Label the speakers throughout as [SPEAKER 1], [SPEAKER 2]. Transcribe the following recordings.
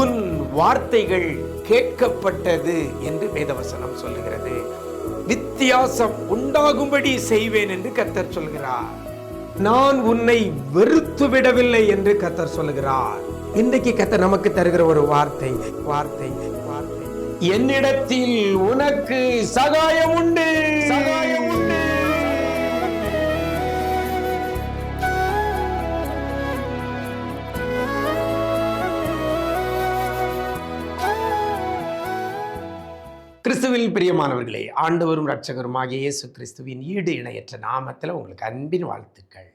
[SPEAKER 1] உன் வார்த்தைகள் கேட்கப்பட்டது என்று வேதவசனம் சொல்லுகிறது. வித்தியாசம் உண்டாகும்படி செய்வேன் என்று கத்தர் சொல்கிறார். நான் உன்னை வெறுத்து விடவில்லை என்று கத்தர் சொல்லுகிறார். இன்றைக்கு கத்தர் நமக்கு தருகிற ஒரு வார்த்தை வார்த்தை வார்த்தை. என்னிடத்தில் உனக்கு சகாயம் உண்டு. சகாயம் கிறிஸ்துவில் பிரியமானவர்களே ஆண்டவரும் இரட்சகருமாகிய இயேசு கிறிஸ்துவின் ஈடு இணையற்ற நாமத்தில் உங்களுக்கு அன்பின் வாழ்த்துக்கள்.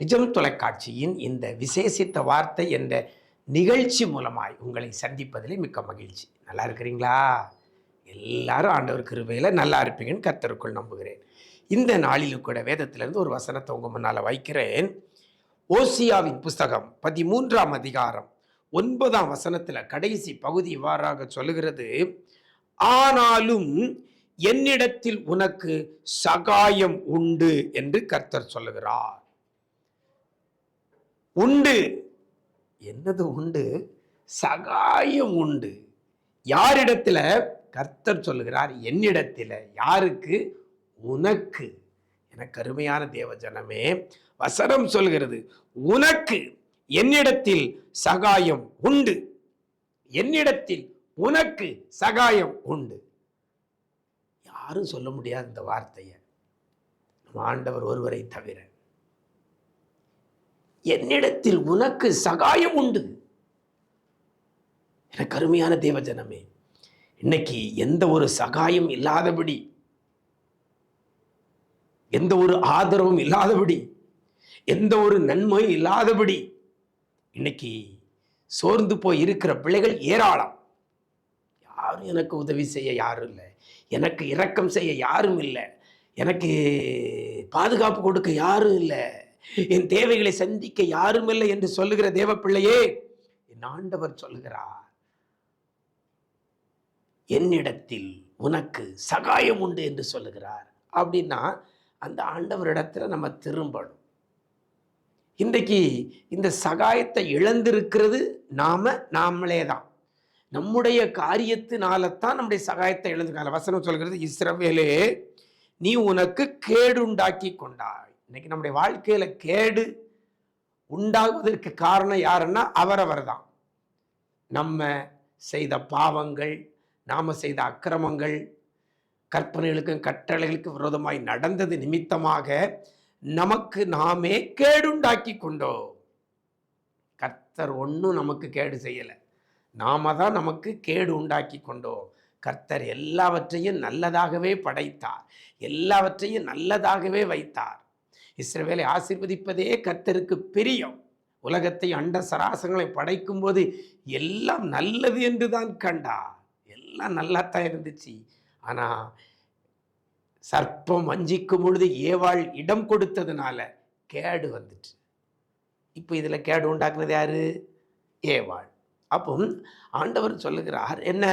[SPEAKER 1] நிஜம் தொலைக்காட்சியின் இந்த விசேஷித்த வார்த்தை என்ற நிகழ்ச்சி மூலமாய் உங்களை சந்திப்பதிலே மிக்க மகிழ்ச்சி. நல்லா இருக்கிறீங்களா? எல்லாரும் ஆண்டவர் கிருபையில் நல்லா இருப்பீங்கன்னு கர்த்தருக்குள் நம்புகிறேன். இந்த நாளிலும் கூட வேதத்திலிருந்து ஒரு வசனத்தை உங்கள் முன்னால் வைக்கிறேன். ஓசியாவின் புஸ்தகம் பதிமூன்றாம் அதிகாரம் ஒன்பதாம் வசனத்தில் கடைசி பகுதி இவ்வாறாக சொல்லுகிறது. ஆனாலும் என்னிடத்தில் உனக்கு சகாயம் உண்டு என்று கர்த்தர் சொல்லுகிறார். உண்டு. என்னது உண்டு? சகாயம் உண்டு. யாரிடத்துல? கர்த்தர் சொல்லுகிறார் என்னிடத்தில் யாருக்கு? உனக்கு. எனக்கு அருமையான தேவ ஜனமே வசனம் சொல்கிறது உனக்கு என்னிடத்தில் சகாயம் உண்டு. என்னிடத்தில் உனக்கு சகாயம் உண்டு. யாரும் சொல்ல முடியாது இந்த வார்த்தையை. நம்ம ஆண்டவர் ஒருவரை தவிர. என்னிடத்தில் உனக்கு சகாயம் உண்டு. எனக்கு அருமையான தேவஜனமே இன்னைக்கு எந்த ஒரு சகாயம் இல்லாதபடி எந்த ஒரு ஆதரவும் இல்லாதபடி எந்த ஒரு நன்மையும் இல்லாதபடி இன்னைக்கு சோர்ந்து போய் இருக்கிற பிள்ளைகள் ஏராளம். யாரும் எனக்கு உதவி செய்ய யாரும் இல்லை? எனக்கு இரக்கம் செய்ய யாரும் இல்லை. எனக்கு பாதுகாப்பு கொடுக்க யாரும் இல்லை. என் தேவைகளை சந்திக்க யாரும் இல்லை என்று சொல்லுகிற தேவ பிள்ளையே என் ஆண்டவர் சொல்கிறார் என்னிடத்தில் உனக்கு சகாயம் உண்டு என்று சொல்லுகிறார். அப்படின்னா அந்த ஆண்டவரிடத்துல நம்ம திரும்பணும். இன்றைக்கு இந்த சகாயத்தை இழந்திருக்கிறது நாம நாமளே தான். நம்முடைய காரியத்தினால தான் நம்முடைய சகாயத்தை இழந்திருக்காங்க வசனம் சொல்கிறது இஸ்ரவேலே நீ உனக்கு கேடு உண்டாக்கி கொண்டாய். இன்னைக்கு நம்முடைய வாழ்க்கையில கேடு உண்டாகுவதற்கு காரணம் யாருன்னா அவரவர் தான். நம்ம செய்த பாவங்கள் நாம செய்த அக்கிரமங்கள் கற்பனைகளுக்கும் கட்டளைகளுக்கும் விரோதமாய் நடந்தது நிமித்தமாக நமக்கு நாமே கேடுண்டாக்கி கொண்டோம். கர்த்தர் ஒன்றும் நமக்கு கேடு செய்யலை. நாம தான் நமக்கு கேடு உண்டாக்கி கொண்டோம். கர்த்தர் எல்லாவற்றையும் நல்லதாகவே படைத்தார். எல்லாவற்றையும் நல்லதாகவே வைத்தார். இஸ்ரவேலை ஆசிர்வதிப்பதே கர்த்தருக்கு பிரியம். உலகத்தை அண்ட சராசங்களை படைக்கும் போது எல்லாம் நல்லது என்று தான் கண்டார். எல்லாம் நல்லாத்தான் இருந்துச்சு. ஆனால் சர்ப்பம் வஞ்சிக்கும் பொழுது ஏவாள் இடம் கொடுத்ததுனால கேடு வந்துட்டு இப்போ இதில் கேடு உண்டாக்குனது யாரு? ஏவாள். அப்போ ஆண்டவர் சொல்லுகிறார் என்ன?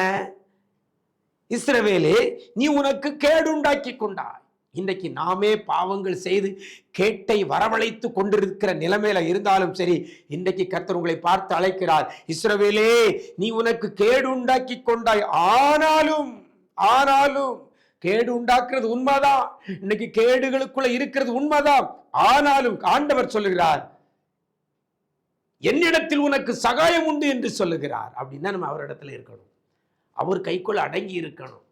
[SPEAKER 1] இஸ்ரவேலே நீ உனக்கு கேடு உண்டாக்கி கொண்டாய். இன்றைக்கு நாமே பாவங்கள் செய்து கேட்டை வரவழைத்து கொண்டிருக்கிற நிலைமையில இருந்தாலும் சரி இன்றைக்கு கர்த்தர் உங்களை பார்த்து அழைக்கிறார் இஸ்ரவேலே நீ உனக்கு கேடு உண்டாக்கி கொண்டாய். ஆனாலும் ஆனாலும் கேடு உண்டாக்குறது உண்மைதான். இன்னைக்கு கேடுகளுக்குள்ள இருக்கிறது உண்மைதான். ஆனாலும் ஆண்டவர் சொல்லுகிறார் என்னிடத்தில் உனக்கு சகாயம் உண்டு என்று சொல்லுகிறார். அப்படின்னா நம்ம அவரிடத்துல இருக்கணும். அவர் கைக்குள்ள அடங்கி இருக்கணும்.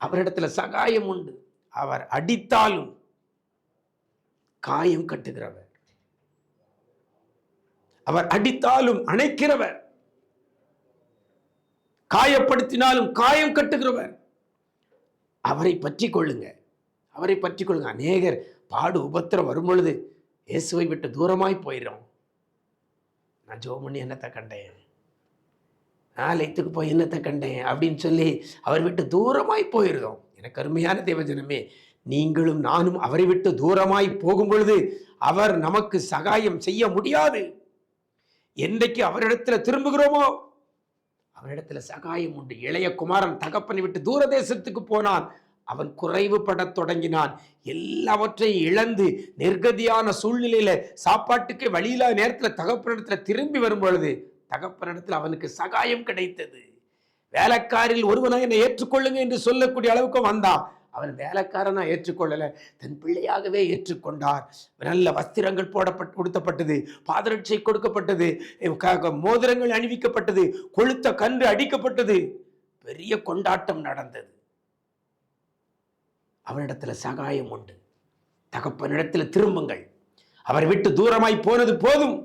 [SPEAKER 1] அவரிடத்துல சகாயம் உண்டு. அவர் அடித்தாலும் காயம் கட்டுகிறவர். அவர் அடித்தாலும் அணைக்கிறவர். காயப்படுத்தினாலும் காயம் கட்டுகிறவர். அவரை பற்றி கொள்ளுங்க. அவரை பற்றி கொள்ளுங்க. அநேகர் பாடு உபத்திரம் வரும் பொழுது இயேசுவை விட்டு தூரமாய் போயிடும் நான் ஜோம் பண்ணி என்னத்தை கண்டேன்? நான் லைத்துக்கு போய் என்னத்தை கண்டேன்? அப்படின்னு சொல்லி அவர் விட்டு தூரமாய் போயிருந்தோம். எனக்கு அருமையான தேவஜனமே நீங்களும் நானும் அவரை விட்டு தூரமாய் போகும் பொழுது அவர் நமக்கு சகாயம் செய்ய முடியாது. என்றைக்கு அவரிடத்துல திரும்புகிறோமோ அவரிடத்துல சகாயம் உண்டு. இளைய குமாரன் தகப்பனை விட்டு தூர தேசத்துக்கு போனான். அவன் குறைவுபடத் தொடங்கினான். எல்லாவற்றையும் இழந்து நிர்கதியான சூழ்நிலையில சாப்பாட்டுக்கு வழியில்லாத நேரத்துல தகப்பனிடத்துல திரும்பி வரும் பொழுது தகப்பனிடத்தில் அவனுக்கு சகாயம் கிடைத்தது. வேலைக்காரில் ஒருவனாக என்னை ஏற்றுக்கொள்ளுங்க என்று சொல்லக்கூடிய அளவுக்கு வந்தான். அவன் வேலைக்காரனா ஏற்றுக்கொள்ளல தன் பிள்ளையாகவே ஏற்றுக்கொண்டார். நல்ல வஸ்திரங்கள் போடப்பட்டு கொடுத்தப்பட்டது பாதரட்சை கொடுக்கப்பட்டது மோதிரங்கள் அணிவிக்கப்பட்டது கொளுத்த கன்று அடிக்கப்பட்டது. பெரிய கொண்டாட்டம் நடந்தது. அவரிடத்தில் சகாயம் உண்டு. தகப்பனிடத்தில் திரும்புங்கள். அவர் விட்டு தூரமாய் போனது போதும்.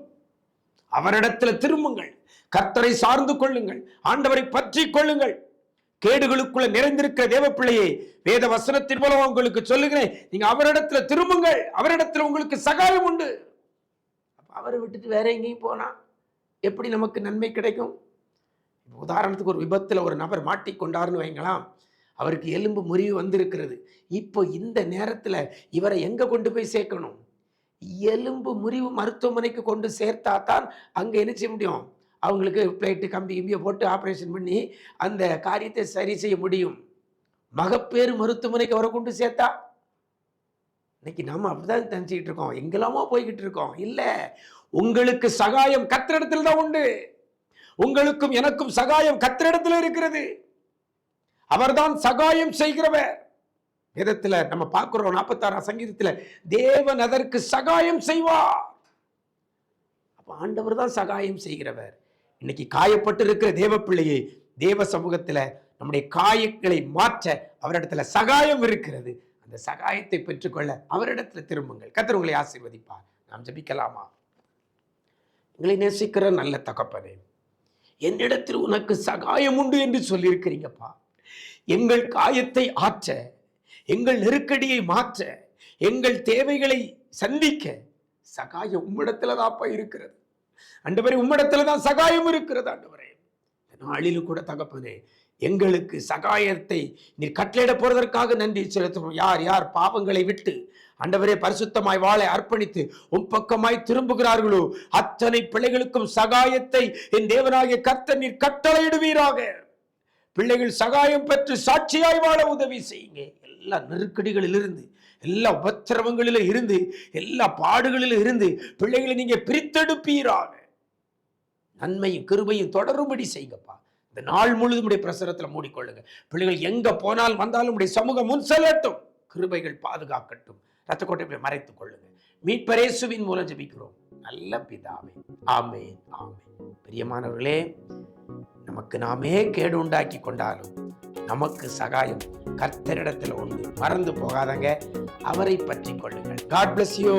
[SPEAKER 1] அவரிடத்தில் திரும்புங்கள். கர்த்தரை சார்ந்து கொள்ளுங்கள். ஆண்டவரை பற்றி கொள்ளுங்கள். கேடுகளுக்குள்ள நிறைந்திருக்கிற தேவ வேத வசனத்தின் மூலம் உங்களுக்கு சொல்லுகிறேன். நீங்க அவரிடத்துல திரும்புங்கள். அவரிடத்துல உங்களுக்கு சகாயம் உண்டு. அவரை விட்டுட்டு வேற எங்கேயும் போனா எப்படி நமக்கு நன்மை கிடைக்கும்? உதாரணத்துக்கு ஒரு விபத்தில் ஒரு நபர் மாட்டிக்கொண்டாருன்னு வைங்களாம் அவருக்கு எலும்பு முறிவு வந்திருக்கிறது. இப்போ இந்த நேரத்தில் இவரை எங்கே கொண்டு போய் சேர்க்கணும்? எலும்பு முறிவு மருத்துவமனைக்கு கொண்டு சேர்த்தா தான் அங்கே என்ன செய்ய முடியும்? அவங்களுக்கு பிளேட்டு கம்பி கிம்பியை போட்டு ஆப்ரேஷன் பண்ணி அந்த காரியத்தை சரி செய்ய முடியும். மகப்பேறு மருத்துவமனைக்கு அவரை கொண்டு சேர்த்தா? இன்னைக்கு நாம் அப்படிதான் நினைச்சுக்கிட்டு இருக்கோம். எங்கெல்லாமோ போய்கிட்டு இருக்கோம். இல்லை உங்களுக்கு சகாயம் கத்திரிடத்தில் தான் உண்டு. உங்களுக்கும் எனக்கும் சகாயம் கத்திரிடத்தில் இருக்கிறது. அவர்தான் சகாயம் செய்கிறவர். வேதத்தில் நம்ம பார்க்கிறோம் நாற்பத்தாறாம் சங்கீதத்துல தேவன் அதற்கு சகாயம் செய்வார். அப்ப ஆண்டவர் தான் சகாயம் செய்கிறவர். இன்னைக்கு காயப்பட்டு இருக்கிற தேவ பிள்ளையை தேவ சமூகத்துல நம்முடைய காயங்களை மாற்ற அவரிடத்துல சகாயம் இருக்கிறது. அந்த சகாயத்தை பெற்றுக்கொள்ள அவரிடத்துல திரும்புங்கள். கத்தர் உங்களை ஆசீர்வதிப்பார். நாம் ஜபிக்கலாமா? உங்களை நேசிக்கிற நல்ல தகப்பனே என்னிடத்தில் உனக்கு சகாயம் உண்டு என்று சொல்லியிருக்கிறீங்கப்பா. எங்கள் காயத்தை ஆற்ற எங்கள் நெருக்கடியை மாற்ற எங்கள் தேவைகளை சந்திக்க சகாயம் உம்மிடத்துல தான்ப்பா இருக்கிறது. ஆண்டவரே உம்மிடத்துல தான் சகாயம் இருக்கிறது ஆண்டவரே நாளிலும் கூட தகப்பனே எங்களுக்கு சகாயத்தை நீர் கட்டளையிட போறதற்காக நன்றி செலுத்துவோம் யார் யார் பாவங்களை விட்டு அண்டவரே பரிசுத்தமாய் வாழை அர்ப்பணித்து உம் பக்கமாய் திரும்புகிறார்களோ அத்தனை பிள்ளைகளுக்கும் சகாயத்தை என் தேவனாகிய கர்த்தர் நீர் கட்டளையிடுவீராக. பிள்ளைகள் சகாயம் பெற்று சாட்சியாய் வாழ உதவி செய்யுங்க. எல்லா நெருக்கடிகளிலிருந்து எல்லா உபத்திரவங்களில இருந்து எல்லா பாடுகளிலும் இருந்து பிள்ளைகளை நீங்க பிரித்தெடுப்பீராக. நன்மையும் கிருபையும் தொடரும்படி செய்யுங்கப்பா. இந்த நாள் முழுதும் உடைய பிரசரத்துல மூடிக்கொள்ளுங்க. பிள்ளைகள் எங்க போனால் வந்தாலும் உடைய சமூகம் முன் செல்லட்டும். கிருபைகள் பாதுகாக்கட்டும். ரத்த கோட்டை மறைத்துக் கொள்ளுங்க. மீட்பரேசுவின் மூலம் ஜபிக்கிறோம். நல்ல பிதாவே. ஆமே ஆமே பிரியமானவர்களே நமக்கு நாமே கேடு உண்டாக்கி கொண்டாலும் நமக்கு சகாயம் கர்த்தரிடத்தில் உண்டு மறந்து போகாதங்க. அவரை பற்றி கொள்ளுங்கள். God bless
[SPEAKER 2] you